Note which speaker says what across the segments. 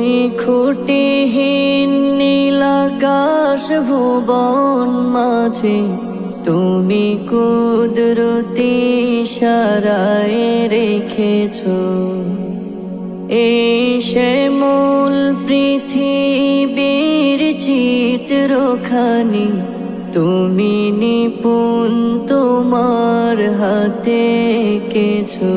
Speaker 1: ওই খুঁটিহীন নীলাকাশ ভুবন মাঝে, তুমি কুদরতি সারায় রেখেছ। এই সে মূল পৃথিবীর চিত্রখানি, তুমি নিপুণ তোমার হাতে কেছো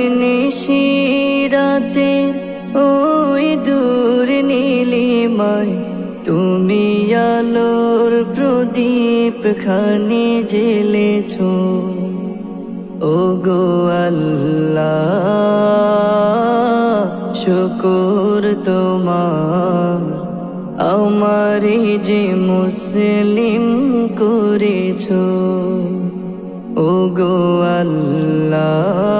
Speaker 1: আজ নিশিরাতে ওই দূর নীলিমায়। তুমি আলোর প্রদীপ খানি জেলেছ ও গো আল্লাহ, শুকুর তোমার। আমারে যে মুসলিম করেছ। ও গো আল্লাহ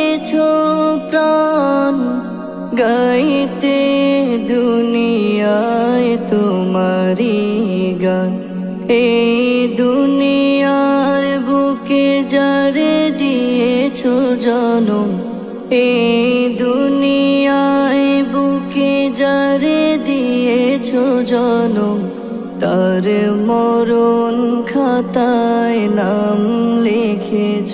Speaker 1: প্রাণ গাইতে দুনিয়ায় তোমারি গান। এই দুনিয়ার বুকে যারে দিয়েছ জনম, এই দুনিয়ায় বুকে যারে দিয়েছ জনম, তার মরণ খাতায় নাম লিখেছ।